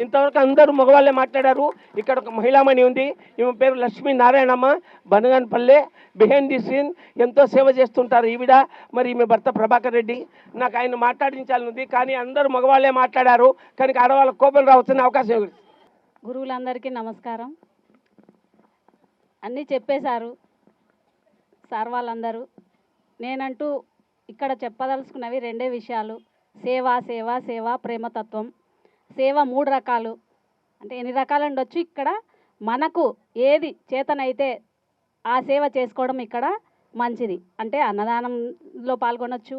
ఇంతవరకు అందరూ మగవాళ్ళే మాట్లాడారు. ఇక్కడ ఒక మహిళామణి ఉంది. ఈమె పేరు Lakshmi Narayanamma. Banaganapalle behind the scene ఎంతో సేవ చేస్తుంటారు ఈవిడ. మరి ఈమె భర్త ప్రభాకర్ రెడ్డి. నాకు ఆయన మాట్లాడించాలనుంది కానీ అందరూ మగవాళ్ళే మాట్లాడారు. కానీ ఆడవాళ్ళ కోపం రావచ్చిన అవకాశం గురువులందరికీ నమస్కారం. అన్నీ చెప్పేశారు సార్ వాళ్ళందరూ. నేనంటూ ఇక్కడ చెప్పదలుచుకున్నవి రెండే విషయాలు. సేవ సేవ సేవ ప్రేమతత్వం. సేవ మూడు రకాలు. అంటే ఎన్ని రకాలు ఉండొచ్చు? ఇక్కడ మనకు ఏది చేతనైతే ఆ సేవ చేసుకోవడం ఇక్కడ మంచిది. అంటే అన్నదానంలో పాల్గొనొచ్చు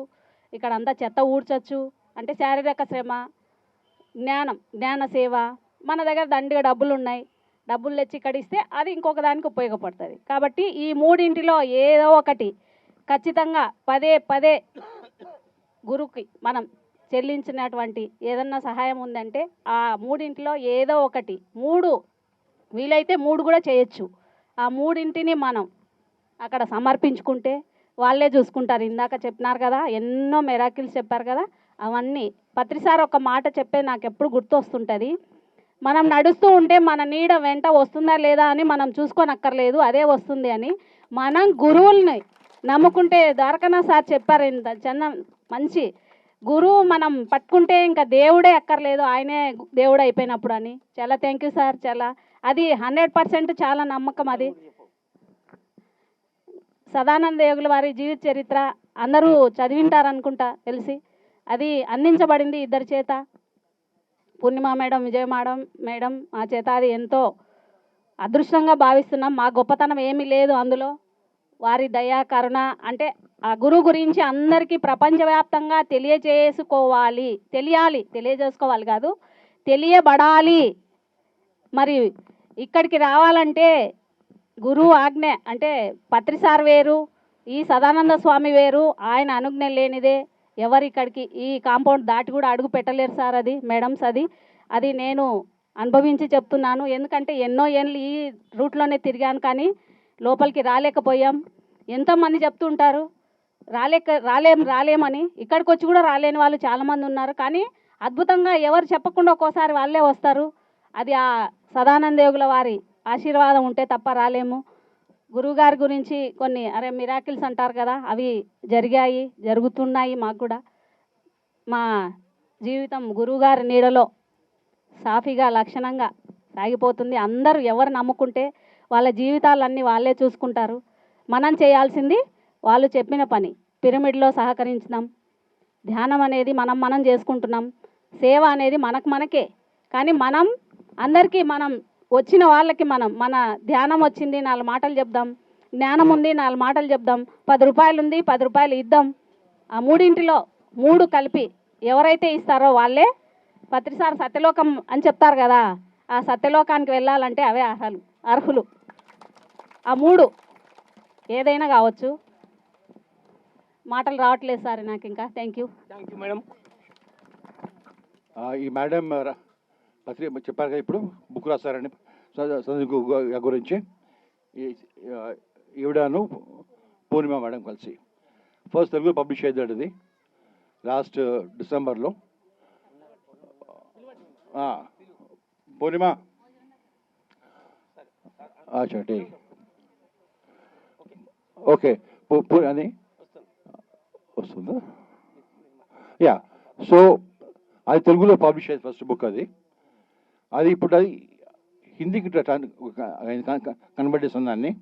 ఇక్కడ అంతా చెత్త ఊడ్చొచ్చు అంటే శారీరక శ్రమ జ్ఞానం జ్ఞాన సేవ మన దగ్గర దండిగా డబ్బులు ఉన్నాయి డబ్బులు తెచ్చి ఇక్కడ ఇస్తే అది ఇంకొక దానికి ఉపయోగపడుతుంది. కాబట్టి ఈ మూడింటిలో ఏదో ఒకటి ఖచ్చితంగా పదే పదే గురువుకి మనం చెల్లించినటువంటి ఏదన్నా సహాయం ఉందంటే ఆ మూడింటిలో ఏదో ఒకటి మూడు వీలైతే మూడు కూడా చేయొచ్చు. ఆ మూడింటిని మనం అక్కడ సమర్పించుకుంటే వాళ్ళే చూసుకుంటారు. ఇందాక చెప్పినారు కదా ఎన్నో మెరాకిల్స్ చెప్పారు కదా అవన్నీ. పత్రిసారి ఒక మాట చెప్పేది నాకు ఎప్పుడు గుర్తొస్తుంటుంది. మనం నడుస్తూ ఉంటే మన నీడ వెంట వస్తుందా లేదా అని మనం చూసుకోనక్కర్లేదు అదే వస్తుంది అని. మనం గురువుల్ని నమ్ముకుంటే ద్వారకనా సార్ చెప్పారు ఇంత చిన్న మంచి గురువు మనం పట్టుకుంటే ఇంకా దేవుడే ఎక్కర్లేదు ఆయనే దేవుడు అయిపోయినప్పుడు అని. చాలా థ్యాంక్ యూ సార్ చాలా. అది హండ్రెడ్ పర్సెంట్ చాలా నమ్మకం అది. సదానంద యోగుల వారి జీవిత చరిత్ర అందరూ చదివింటారనుకుంటా తెలిసి. అది అందించబడింది ఇద్దరి చేత. Purnima madam Vijaya madam madam మా చేత అది ఎంతో అదృష్టంగా భావిస్తున్నాం. మా గొప్పతనం ఏమీ లేదు అందులో. వారి దయా కరుణ అంటే ఆ గురువు గురించి అందరికీ ప్రపంచవ్యాప్తంగా తెలియజేసుకోవాలి. తెలియాలి తెలియజేసుకోవాలి కాదు తెలియబడాలి. మరి ఇక్కడికి రావాలంటే గురువు ఆజ్ఞ అంటే పత్రిసార్ వేరు ఈ సదానంద స్వామి వేరు ఆయన అనుజ్ఞ లేనిదే ఎవరు ఇక్కడికి ఈ కాంపౌండ్ దాటి కూడా అడుగు పెట్టలేరు సార్ అది మేడమ్స్ అది. అది నేను అనుభవించి చెప్తున్నాను. ఎందుకంటే ఎన్నో ఏళ్ళు ఈ రూట్లోనే తిరిగాను కానీ లోపలికి రాలేకపోయాం. ఎంతోమంది చెప్తుంటారు రాలేక రాలేం రాలేమని. ఇక్కడికి వచ్చి కూడా రాలేని వాళ్ళు చాలామంది ఉన్నారు. కానీ అద్భుతంగా ఎవరు చెప్పకుండా ఒక్కోసారి వాళ్ళే వస్తారు. అది ఆ సదానందేవుల వారి ఆశీర్వాదం ఉంటే తప్ప రాలేము. గురువుగారి గురించి కొన్ని అరే మిరాకిల్స్ అంటారు కదా అవి జరిగాయి జరుగుతున్నాయి మాకు కూడా. మా జీవితం గురువుగారి నీడలో సాఫీగా లక్షణంగా సాగిపోతుంది. అందరూ ఎవరు నమ్ముకుంటే వాళ్ళ జీవితాలన్నీ వాళ్ళే చూసుకుంటారు. మనం చేయాల్సింది వాళ్ళు చెప్పిన పని. పిరమిడ్లో సహకరించినాం. ధ్యానం అనేది మనం మనం చేసుకుంటున్నాం. సేవ అనేది మనకు మనకే. కానీ మనం అందరికీ మనం వచ్చిన వాళ్ళకి మనం మన ధ్యానం వచ్చింది నాలుగు మాటలు చెప్దాం. జ్ఞానం ఉంది నాలుగు మాటలు చెప్దాం. పది రూపాయలు ఉంది పది రూపాయలు ఇద్దాం. ఆ మూడింటిలో మూడు కలిపి ఎవరైతే ఇస్తారో వాళ్ళే పత్రిసారి సత్యలోకం అని చెప్తారు కదా ఆ సత్యలోకానికి వెళ్ళాలంటే అవే అర్హులు అర్హులు. ఆ మూడు ఏదైనా కావచ్చు. మాటలు రావట్లేదు సార్ నాకు ఇంకా. Thank you thank you madam ఈ మేడం పత్రిక చెప్పారు కదా ఇప్పుడు బుక్ రాస్తారని సందీప్ గు- గురించి. ఈ- ఈవిడను పూర్ణిమ మేడం కలిసి. ఫస్ట్ తెలుగు పబ్లిష్ అయ్యేది ఇది లాస్ట్ డిసెంబర్లో పూర్ణిమ. చటి. ఓకే. అని వస్తుందా? యా. సో అది తెలుగులో పబ్లిష్ అయ్యింది ఫస్ట్ బుక్ అది. అది ఇప్పుడు అది హిందీకి కన్వర్ట్ దాన్ని.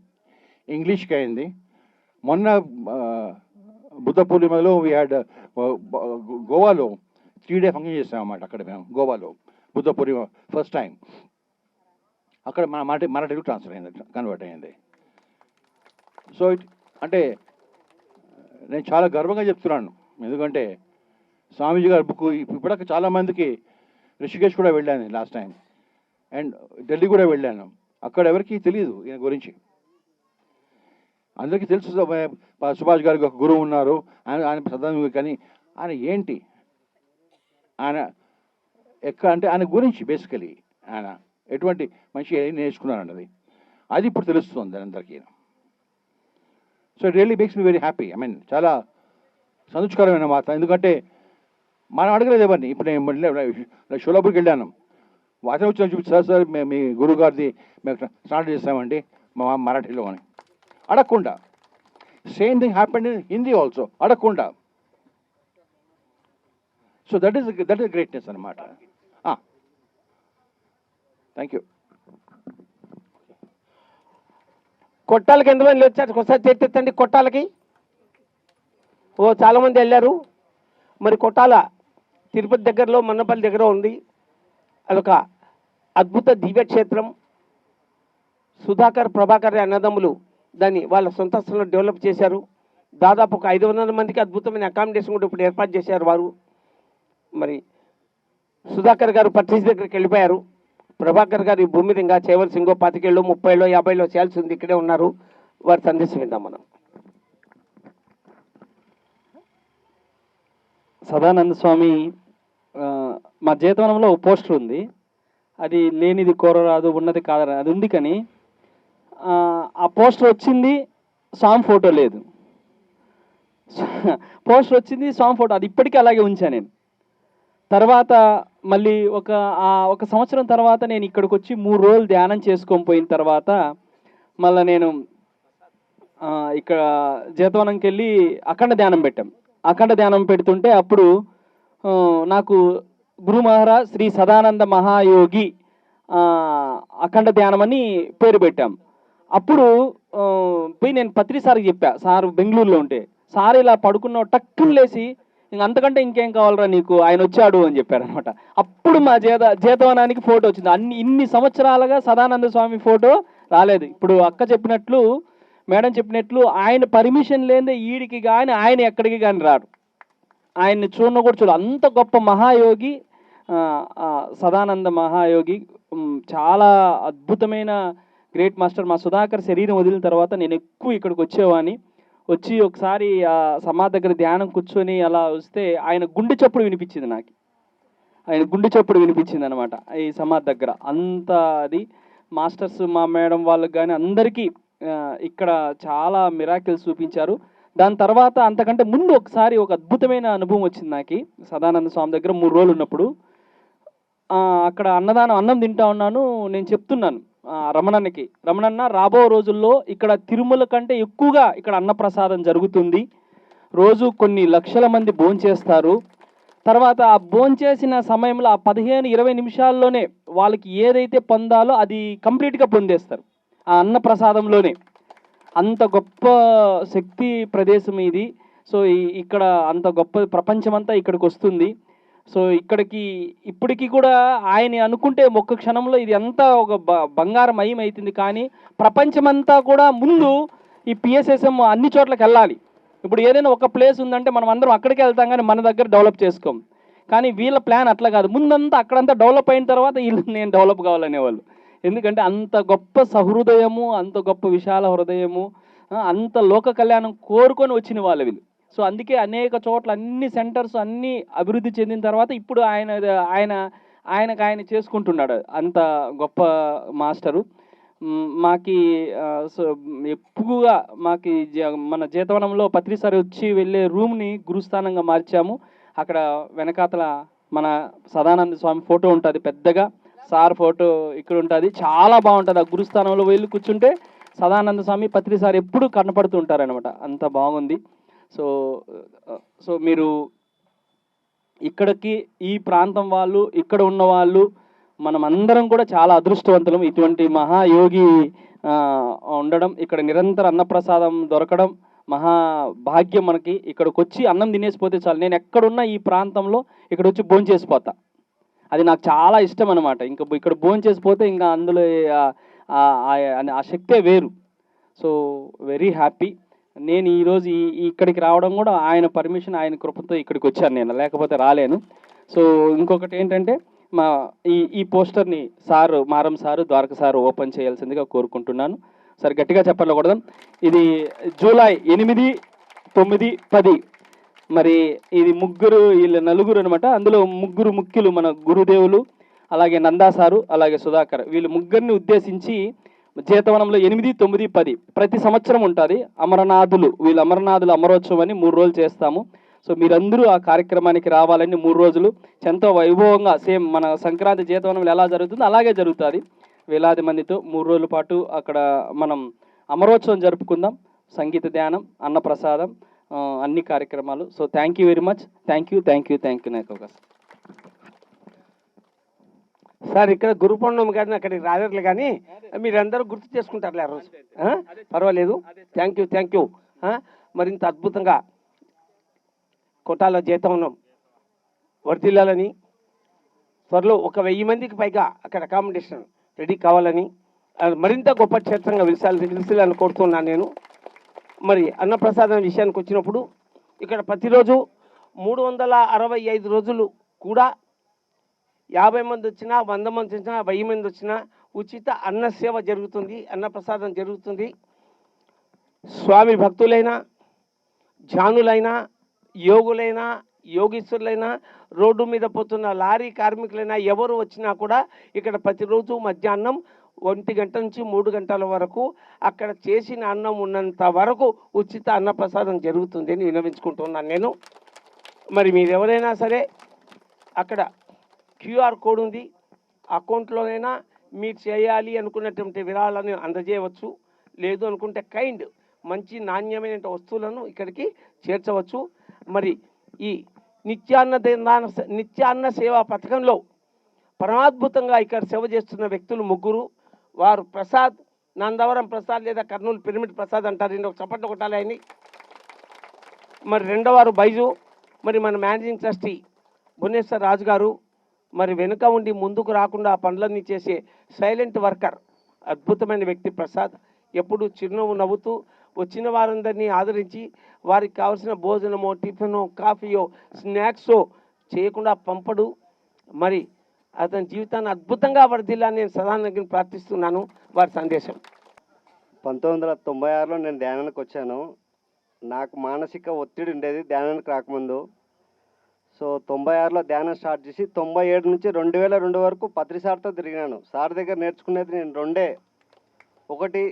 ఇంగ్లీష్కి అయింది. మొన్న బుద్ధ పూర్ణిమలో వీ హ్యాడ్ గోవాలో త్రీ డే ఫంక్షన్ చేసాం అన్నమాట అక్కడ మేము గోవాలో బుద్ధ పూర్ణిమ ఫస్ట్ టైం అక్కడ మన మాట మరాఠీలో ట్రాన్స్ఫర్ అయింది కన్వర్ట్ అయింది. సో ఇట్ అంటే నేను చాలా గర్వంగా చెప్తున్నాను. ఎందుకంటే స్వామీజీ గారి బుక్ ఇప్పటికి చాలా మందికి రిషికేష్ కూడా వెళ్ళాను లాస్ట్ టైం అండ్ ఢిల్లీ కూడా వెళ్ళాను. అక్కడ ఎవరికి తెలియదు ఈయన గురించి. అందరికీ తెలుసు సుభాష్ గారికి ఒక గురువు ఉన్నారు. ఆయన ఆయన సదానంద కానీ ఆయన ఏంటి? ఆయన ఎక్కడ అంటే ఆయన గురించి బేసికలీ ఆయన ఎటువంటి మంచి ఏం నేర్చుకున్నారన్నది. అది ఇప్పుడు తెలుస్తుంది అందరికీ. So it really makes me very happy I mean చాలా సంతోషకరమైన మాట ఎందుకంటే మనం అడగలేదు ఎవరిని. ఇప్పుడు నేను షోలాపూర్కి వెళ్ళాను. వాచన వచ్చిన చూపి సార్ సార్ మేము మీ గురువు గారిది మేము స్టార్ట్ చేస్తామండి. మా మరాఠీలో అని. అడగకుండా. Same thing happened in Hindi also అడగకుండా. So that is that is greatness అనమాట థ్యాంక్ యూ కొట్టాలకి ఎంతమంది వచ్చారు? ఒకసారి చేతెత్తండి కొట్టాలకి. ఓ చాలామంది వెళ్ళారు. మరి కొట్టాల తిరుపతి దగ్గరలో మన్నపల్లి దగ్గర ఉంది. అదొక అద్భుత దివ్యక్షేత్రం. సుధాకర్ ప్రభాకర్ అన్నదమ్ములు దాన్ని వాళ్ళ సొంత స్థలంలో డెవలప్ చేశారు. దాదాపు ఒక ఐదు వందల మందికి అద్భుతమైన అకామిడేషన్ కూడా ఇప్పుడు ఏర్పాటు చేశారు వారు. మరి సుధాకర్ గారు పట్రీస్ దగ్గరికి వెళ్ళిపోయారు. ప్రభాకర్ గారు ఈ భూమి మీద ఇంకా చేయవలసి ఇంకో పాతికేళ్ళు ముప్పైలో యాభైలో చేయాల్సి ఉంది. ఇక్కడే ఉన్నారు. వారి సందేశం విందాం మనం. సదానంద స్వామి మా జీతవనంలో ఒక పోస్టర్ ఉంది. అది లేనిది కోరరాదు ఉన్నది కాదరా అది ఉంది కానీ ఆ, పోస్టర్ వచ్చింది స్వామి ఫోటో లేదు. పోస్టర్ వచ్చింది స్వామి ఫోటో అది ఇప్పటికీ అలాగే ఉంచాను నేను. తర్వాత మళ్ళీ ఒక ఒక సంవత్సరం తర్వాత నేను ఇక్కడికి వచ్చి మూడు రోజులు ధ్యానం చేసుకొని పోయిన తర్వాత మళ్ళీ నేను ఇక్కడ జీతవనంకి వెళ్ళి అఖండ ధ్యానం పెట్టాం. అఖండ ధ్యానం పెడుతుంటే అప్పుడు నాకు గురు మహారాజ్ శ్రీ సదానంద మహాయోగి అఖండ ధ్యానం అని పేరు పెట్టాం. అప్పుడు పోయి నేను పత్రి సార్కి చెప్పా సార్ బెంగళూరులో ఉంటే. సార్ ఇలా పడుకున్న టక్కున లేచి ఇంక అంతకంటే ఇంకేం కావాలరా నీకు? ఆయన వచ్చాడు అని చెప్పారు అనమాట అప్పుడు మా జేత చేతవనానికి ఫోటో వచ్చింది. అన్ని ఇన్ని సంవత్సరాలుగా సదానంద స్వామి ఫోటో రాలేదు. ఇప్పుడు అక్క చెప్పినట్లు మేడం చెప్పినట్లు ఆయన పర్మిషన్ లేదే ఈడికి కానీ ఆయన ఎక్కడికి కానీ రాడు. ఆయన్ని చూడను కూడా చూడు. అంత గొప్ప మహాయోగి సదానంద మహాయోగి చాలా అద్భుతమైన గ్రేట్ మాస్టర్ మా సుధాకర్ శరీరం వదిలిన తర్వాత నేను ఎక్కువ ఇక్కడికి వచ్చేవాడిని వచ్చి ఒకసారి ఆ సమాధి దగ్గర ధ్యానం కూర్చొని అలా వస్తే ఆయన గుండె చప్పుడు వినిపించింది నాకు. ఆయన గుండె చప్పుడు వినిపించింది అనమాట ఈ సమాధి దగ్గర. అంత అది మాస్టర్స్ మా మేడం వాళ్ళకి కానీ అందరికీ ఇక్కడ చాలా మిరాకిల్స్ చూపించారు. దాని తర్వాత అంతకంటే ముందు ఒకసారి ఒక అద్భుతమైన అనుభవం వచ్చింది నాకు. సదానంద స్వామి దగ్గర మూడు రోజులు ఉన్నప్పుడు. అక్కడ అన్నదానం అన్నం తింటా ఉన్నాను నేను చెప్తున్నాను. రమణన్నకి. రమణన్న రాబో రోజుల్లో ఇక్కడ తిరుమల కంటే ఎక్కువగా ఇక్కడ అన్నప్రసాదం జరుగుతుంది. రోజు కొన్ని లక్షల మంది భోంచేస్తారు. తర్వాత ఆ భోంచేసిన సమయంలో ఆ పదిహేను ఇరవై నిమిషాల్లోనే వాళ్ళకి ఏదైతే పొందాలో అది కంప్లీట్గా పొందేస్తారు. ఆ అన్న ప్రసాదంలోనే అంత గొప్ప శక్తి ప్రదేశం ఇది. సో ఇక్కడ అంత గొప్ప ప్రపంచమంతా ఇక్కడికి వస్తుంది సో ఇక్కడికి ఇప్పటికీ కూడా ఆయన అనుకుంటే ఒక్క క్షణంలో ఇది అంతా ఒక బంగారం మయం అవుతుంది కానీ ప్రపంచమంతా కూడా ముందు ఈ పిఎస్ఎస్ఎం అన్ని చోట్లకి వెళ్ళాలి. ఇప్పుడు ఏదైనా ఒక ప్లేస్ ఉందంటే మనం అందరం అక్కడికి వెళ్తాం కానీ మన దగ్గర డెవలప్ చేసుకోం. కానీ వీళ్ళ ప్లాన్ అట్లా కాదు. ముందంతా అక్కడంతా డెవలప్ అయిన తర్వాత వీళ్ళు నేను డెవలప్ కావాలనేవాళ్ళు. ఎందుకంటే అంత గొప్ప సహృదయము అంత గొప్ప విశాల హృదయము అంత లోక కళ్యాణం కోరుకొని వచ్చిన వాళ్ళు వీళ్ళు. సో అందుకే అనేక చోట్ల అన్ని సెంటర్స్ అన్నీ అభివృద్ధి చెందిన తర్వాత ఇప్పుడు ఆయన ఆయన ఆయనకు ఆయన చేసుకుంటున్నాడు. అంత గొప్ప మాస్టరు. మాకి సో ఎక్కువగా మాకి జ- మన జీతవనంలో పత్రిసారి వచ్చి వెళ్ళే రూమ్ని గురుస్థానంగా మార్చాము. అక్కడ వెనకాతల మన సదానంద స్వామి ఫోటో ఉంటుంది పెద్దగా. సార్ ఫోటో ఇక్కడ ఉంటుంది. చాలా బాగుంటుంది. ఆ గురుస్థానంలో వెళ్ళి కూర్చుంటే సదానంద స్వామి పత్రిసారి ఎప్పుడు కనపడుతుంటారనమాట అంత బాగుంది. సో సో మీరు ఇక్కడికి ఈ ప్రాంతం వాళ్ళు ఇక్కడ ఉన్న వాళ్ళు మనం అందరం కూడా చాలా అదృష్టవంతులం. ఇటువంటి మహాయోగి ఉండడం ఇక్కడ నిరంతర అన్నప్రసాదం దొరకడం మహా భాగ్యం మనకి. ఇక్కడికి వచ్చి అన్నం తినేసిపోతే చాలు. నేను ఎక్కడున్నా ఈ ప్రాంతంలో ఇక్కడ వచ్చి భోంచేసిపోతా అది నాకు చాలా ఇష్టం అనమాట ఇంకా ఇక్కడ భోంచేసిపోతే ఇంకా అందులో ఆ- ఆ శక్తే వేరు. So very happy. నేను ఈరోజు ఈ ఇక్కడికి రావడం కూడా ఆయన పర్మిషన్ ఆయన కృపతో ఇక్కడికి వచ్చాను నేను లేకపోతే రాలేను. సో ఇంకొకటి ఏంటంటే మా ఈ ఈ పోస్టర్ని సారు మారం సారు ద్వారక సారు ఓపెన్ చేయాల్సిందిగా కోరుకుంటున్నాను. సరే గట్టిగా చెప్పలేకూడదు. ఇది జూలై ఎనిమిది తొమ్మిది పది. మరి ఇది ముగ్గురు వీళ్ళ నలుగురు అనమాట అందులో ముగ్గురు ముఖ్యులు మన గురుదేవులు అలాగే నందా సారు అలాగే సుధాకర్. వీళ్ళు ముగ్గురిని ఉద్దేశించి జీతవనంలో ఎనిమిది తొమ్మిది పది. ప్రతి సంవత్సరం ఉంటుంది. అమరనాథులు వీళ్ళు అమరనాథులు అమరోత్సవం అని మూడు రోజులు చేస్తాము. సో మీరందరూ ఆ కార్యక్రమానికి రావాలని మూడు రోజులు. ఎంతో వైభవంగా సేమ్ మన సంక్రాంతి జీతవనంలో ఎలా జరుగుతుందో అలాగే జరుగుతుంది. వేలాది మందితో మూడు రోజుల పాటు అక్కడ మనం అమరోత్సవం జరుపుకుందాం. సంగీత ధ్యానం అన్నప్రసాదం అన్ని కార్యక్రమాలు. So thank you very much thank you thank you thank you నాకు అవకాశం సార్ ఇక్కడ గురు పౌర్ణమి కానీ అక్కడికి రాలేరు కానీ మీరందరూ గుర్తు చేసుకుంటారులే ఆ రోజు? పర్వాలేదు. థ్యాంక్ యూ థ్యాంక్ యూ మరింత అద్భుతంగా కొట్టాల జీతవనం వర్ధిల్లాలని త్వరలో ఒక వెయ్యి మందికి పైగా అక్కడ అకామిడేషన్ రెడీ కావాలని మరింత గొప్ప క్షేత్రంగా విలిసాలి విలిసిల్లని కోరుతున్నాను నేను. మరి అన్నప్రసాదం విషయానికి వచ్చినప్పుడు ఇక్కడ ప్రతిరోజు మూడు వందల అరవై ఐదు రోజులు కూడా యాభై మంది వచ్చినా వంద మంది వచ్చినా వెయ్యి మంది వచ్చినా ఉచిత అన్న సేవ జరుగుతుంది అన్నప్రసాదం జరుగుతుంది. స్వామి భక్తులైనా జానులైనా యోగులైనా యోగీశ్వరులైనా రోడ్డు మీద పోతున్న లారీ కార్మికులైనా ఎవరు వచ్చినా కూడా ఇక్కడ ప్రతిరోజు మధ్యాహ్నం ఒంటి గంట నుంచి మూడు గంటల వరకు అక్కడ చేసిన అన్నం ఉన్నంత వరకు ఉచిత అన్నప్రసాదం జరుగుతుంది అని వినవించుకుంటున్నాను నేను. మరి మీరు ఎవరైనా సరే అక్కడ క్యూఆర్ కోడ్ ఉంది. అకౌంట్లోనైనా మీరు చేయాలి అనుకున్నటువంటి విరాళాలను అందజేయవచ్చు. లేదు అనుకుంటే కైండ్ మంచి నాణ్యమైన వస్తువులను ఇక్కడికి చేర్చవచ్చు. మరి ఈ నిత్యాన్న దినాన నిత్యాన్న సేవా పథకంలో పరమాద్భుతంగా ఇక్కడ సేవ చేస్తున్న వ్యక్తులు ముగ్గురు. వారు ప్రసాద్ నందవరం ప్రసాద్ లేదా కర్నూలు పిరమిడ్ ప్రసాద్ అంటారు. రెండు ఒక చప్పట్లు కొట్టాలి ఆయన మరి రెండవవారు బైజు. మరి మన మేనేజింగ్ ట్రస్టీ భువనేశ్వర్ రాజు గారు మరి వెనుక ఉండి ముందుకు రాకుండా ఆ పనులన్నీ చేసే సైలెంట్ వర్కర్ అద్భుతమైన వ్యక్తి ప్రసాద్. ఎప్పుడు చిరునవ్వు నవ్వుతూ వచ్చిన వారందరినీ ఆదరించి వారికి కావాల్సిన భోజనమో టిఫినో కాఫీయో స్నాక్సో చేయకుండా పంపడు. మరి అతని జీవితాన్ని అద్భుతంగా వర్ధిల్లా నేను సదానంగా ప్రార్థిస్తున్నాను. వారి సందేశం. పంతొమ్మిది వందల తొంభై ఆరులో నేను ధ్యానానికి వచ్చాను. నాకు మానసిక ఒత్తిడి ఉండేది ధ్యానానికి రాకముందు. సో తొంభై ఆరులో ధ్యానం స్టార్ట్ చేసి తొంభై ఏడు నుంచి రెండు వేల రెండు వరకు పత్రి సార్తో తిరిగినాను సార్ దగ్గర నేర్చుకునేది నేను రెండే. ఒకటి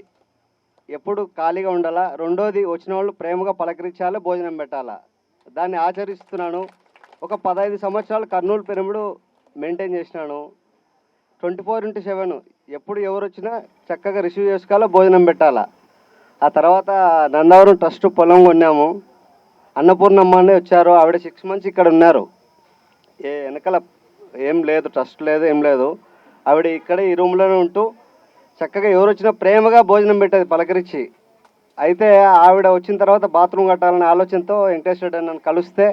ఎప్పుడు ఖాళీగా ఉండాలా? రెండోది వచ్చిన వాళ్ళు ప్రేమగా పలకరించాలి? భోజనం పెట్టాలా? దాన్ని ఆచరిస్తున్నాను. ఒక పదహైదు సంవత్సరాలు కర్నూలు పిరమిడ్ మెయింటైన్ చేసినాను. ట్వంటీ ఫోర్ ఇంటూ సెవెన్ ఎప్పుడు ఎవరు వచ్చినా చక్కగా రిసీవ్ చేసుకోవాలా? భోజనం పెట్టాలా? ఆ తర్వాత నందవరం ట్రస్ట్ పొలం కొన్నాము. అన్నపూర్ణమ్మ అనే వచ్చారు. ఆవిడ సిక్స్ మంత్స్ ఇక్కడ ఉన్నారు. ఏ వెనకాల ఏం లేదు ట్రస్ట్ లేదు ఏం లేదు. ఆవిడ ఇక్కడ ఈ రూమ్లోనే ఉంటూ చక్కగా ఎవరు వచ్చినా ప్రేమగా భోజనం పెట్టేది పలకరించి. అయితే ఆవిడ వచ్చిన తర్వాత బాత్రూమ్ కట్టాలనే ఆలోచనతో వెంకటేశ్వర నన్ను కలిస్తే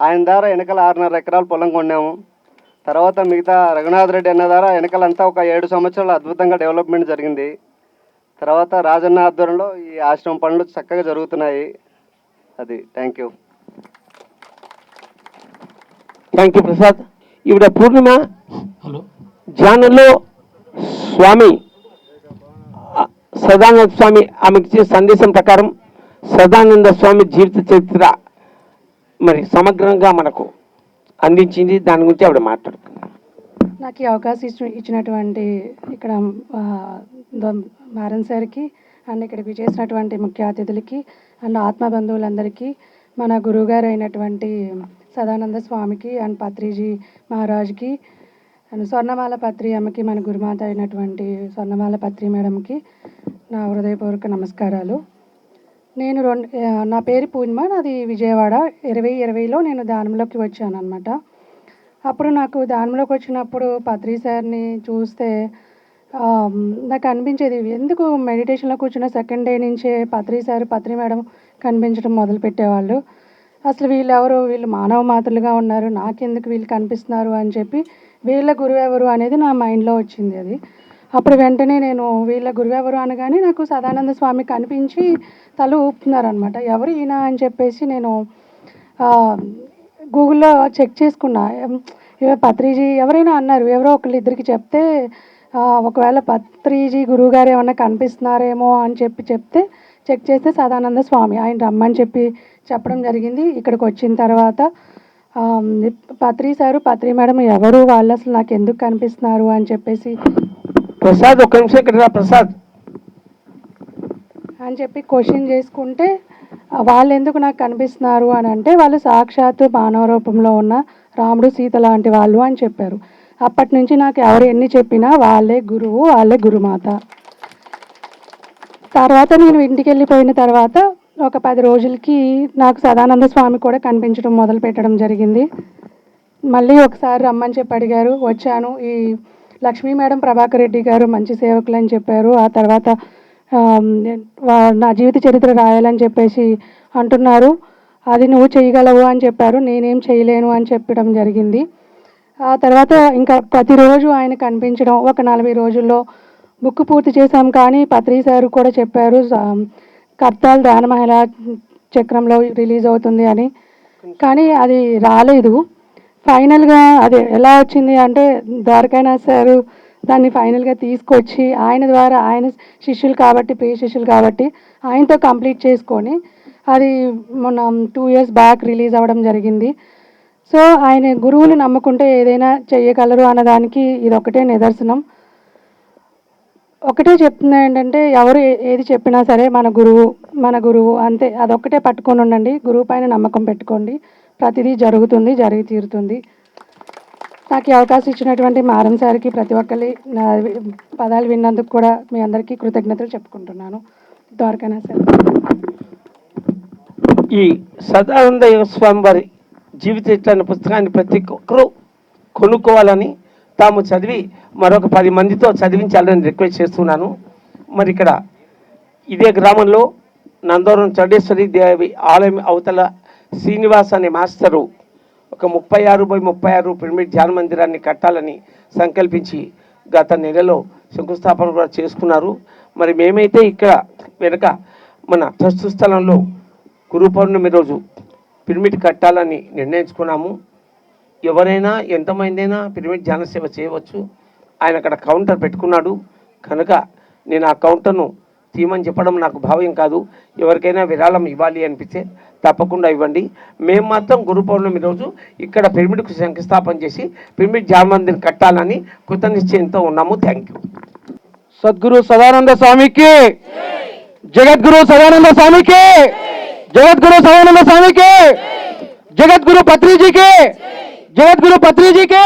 ఆయన ద్వారా వెనకాల ఆరున్నర ఎకరాలు పొలం కొన్నాము. తర్వాత మిగతా రఘునాథ్ రెడ్డి అన్న ద్వారా వెనకాలంతా ఒక ఏడు సంవత్సరాలు అద్భుతంగా డెవలప్మెంట్ జరిగింది. తర్వాత రాజన్న ఆధ్వర్యంలో ఈ ఆశ్రమం పనులు చక్కగా జరుగుతున్నాయి. అది thank you thank you Prasad ఈవిడ పూర్ణిమ. హలో. ధ్యానంలో స్వామి సదానంద స్వామి ఆమెకి ఇచ్చిన సందేశం ప్రకారం సదానంద స్వామి జీవిత చరిత్ర మరి సమగ్రంగా మనకు అందించింది. దాని గురించి ఆవిడ మాట్లాడుతుంది నాకు ఈ అవకాశం ఇచ్చిన ఇచ్చినటువంటి ఇక్కడ మారన్ సార్కి అండ్ ఇక్కడికి చేసినటువంటి ముఖ్య అతిథులకి అండ్ ఆత్మ బంధువులందరికీ మన గురువుగారు అయినటువంటి సదానంద స్వామికి అండ్ పత్రిజీ మహారాజ్కి అండ్ స్వర్ణమాల పత్రి అమ్మకి మన గురుమాత అయినటువంటి స్వర్ణమాల పత్రి మేడంకి నా హృదయపూర్వక నమస్కారాలు. నేను రెండు నా పేరు పూర్ణిమ నాది విజయవాడ. ఇరవై ఇరవైలో నేను దానంలోకి వచ్చాను అనమాట అప్పుడు నాకు దానంలోకి వచ్చినప్పుడు పత్రి సార్ని చూస్తే నాకు అనిపించేది ఎందుకు మెడిటేషన్లో కూర్చున్న సెకండ్ డే నుంచే పత్రి సార్ పత్రి మేడం కనిపించడం మొదలు పెట్టేవాళ్ళు. అసలు వీళ్ళు ఎవరు వీళ్ళు మానవ మాతృలుగా ఉన్నారు నాకెందుకు వీళ్ళు కనిపిస్తున్నారు అని చెప్పి వీళ్ళ గురువెవరు అనేది నా మైండ్లో వచ్చింది అది. అప్పుడు వెంటనే నేను వీళ్ళ గురువెవరు అనగానే నాకు సదానంద స్వామి కనిపించి తల ఊపుతున్నారనమాట ఎవరు ఈయన అని చెప్పేసి నేను గూగుల్లో చెక్ చేసుకున్నా. పత్రిజీ ఎవరైనా అన్నారు ఎవరో ఒకళ్ళు ఇద్దరికి చెప్తే ఒకవేళ పత్రిజీ గురువుగారు ఏమన్నా కనిపిస్తున్నారేమో అని చెప్పి చెప్తే చెక్ చేస్తే సదానంద స్వామి ఆయన రమ్మని చెప్పి చెప్పడం జరిగింది. ఇక్కడికి వచ్చిన తర్వాత పత్రి సారు పత్రి మేడం ఎవరు? వాళ్ళు అసలు నాకు ఎందుకు కనిపిస్తున్నారు అని చెప్పేసి ప్రసాద్ ఒక్క నిమిషం ఇక్కడ ప్రసాద్. అని చెప్పి క్వశ్చన్ చేసుకుంటే వాళ్ళు ఎందుకు నాకు కనిపిస్తున్నారు అని అంటే వాళ్ళు సాక్షాత్తు మానవ రూపంలో ఉన్న రాముడు సీత లాంటి వాళ్ళు అని చెప్పారు. అప్పటి నుంచి నాకు ఎవరు ఎన్ని చెప్పినా వాళ్ళే గురువు వాళ్ళే గురుమాత. తర్వాత నేను ఇంటికి వెళ్ళిపోయిన తర్వాత ఒక పది రోజులకి నాకు సదానంద స్వామి కూడా కనిపించడం మొదలు పెట్టడం జరిగింది. మళ్ళీ ఒకసారి రమ్మని చెప్పి అడిగారు వచ్చాను. ఈ లక్ష్మీ మేడం ప్రభాకర్ రెడ్డి గారు మంచి సేవకులు అని చెప్పారు. ఆ తర్వాత నా జీవిత చరిత్ర రాయాలని చెప్పేసి అంటున్నారు. అది నువ్వు చేయగలవు అని చెప్పారు. నేనేం చేయలేను అని చెప్పడం జరిగింది. ఆ తర్వాత ఇంకా ప్రతిరోజు ఆయన కనిపించడం ఒక నలభై రోజుల్లో బుక్ పూర్తి చేశాం. కానీ పత్రి సార్ కూడా చెప్పారు కర్తాల్ దానమహిళ చక్రంలో రిలీజ్ అవుతుంది అని. కానీ అది రాలేదు. ఫైనల్గా అది ఎలా వచ్చింది అంటే ద్వారకానాథ్ సారు దాన్ని ఫైనల్గా తీసుకొచ్చి ఆయన ద్వారా ఆయన శిష్యులు కాబట్టి ప్రియ శిష్యులు కాబట్టి ఆయనతో కంప్లీట్ చేసుకొని అది మొన్న టూ ఇయర్స్ బ్యాక్ రిలీజ్ అవ్వడం జరిగింది. సో ఆయన గురువులు నమ్ముకుంటే ఏదైనా చెయ్యగలరు అన్నదానికి ఇది ఒకటే నిదర్శనం. ఒకటే చెప్తున్నా ఏంటంటే ఎవరు ఏది చెప్పినా సరే మన గురువు మన గురువు అంతే అదొక్కటే పట్టుకొని ఉండండి. గురువు పైన నమ్మకం పెట్టుకోండి. ప్రతిదీ జరుగుతుంది జరిగి తీరుతుంది. నాకు ఈ అవకాశం ఇచ్చినటువంటి మారం సార్కి ప్రతి ఒక్కరి నా పదాలు విన్నందుకు కూడా మీ అందరికీ కృతజ్ఞతలు చెప్పుకుంటున్నాను. ద్వారకనా సార్. ఈ సదానంద స్వామి వారి జీవిత అనే పుస్తకాన్ని ప్రతి ఒక్కరూ కొనుక్కోవాలని తాము చదివి మరొక పది మందితో చదివించాలని రిక్వెస్ట్ చేస్తున్నాను. మరి ఇక్కడ ఇదే గ్రామంలో నందవరం చౌడేశ్వరి దేవి ఆలయం అవతల శ్రీనివాస్ అనే మాస్టరు ఒక ముప్పై ఆరు బై ముప్పై ఆరు పిరమిడ్ ధ్యాన మందిరాన్ని కట్టాలని సంకల్పించి గత నెలలో శంకుస్థాపన కూడా చేసుకున్నారు. మరి మేమైతే ఇక్కడ వెనక మన ట్రస్ట్ స్థలంలో గురు పౌర్ణమి రోజు పిరమిడ్ కట్టాలని నిర్ణయించుకున్నాము. ఎవరైనా ఎంతమంది అయినా పిరమిడ్ ధ్యాన సేవ చేయవచ్చు. ఆయన అక్కడ కౌంటర్ పెట్టుకున్నాడు. కనుక నేను ఆ కౌంటర్ను తీయమని చెప్పడం నాకు భావ్యం కాదు. ఎవరికైనా విరాళం ఇవ్వాలి అనిపిస్తే తప్పకుండా ఇవ్వండి. మేము మాత్రం గురు పౌర్ణమి రోజు ఇక్కడ పిరమిడ్కు శంకుస్థాపన చేసి పిరమిడ్ ధ్యాన మందిర్ కట్టాలని కృత నిశ్చయంతో ఉన్నాము. థ్యాంక్ యూ సద్గురు సదానంద స్వామికి. జగద్గురు సదానంద స్వామికి. జగద్గురు సదానంద స్వామికి జగద్గురు పత్రిజీకి జగద్గురు పత్రిజీకి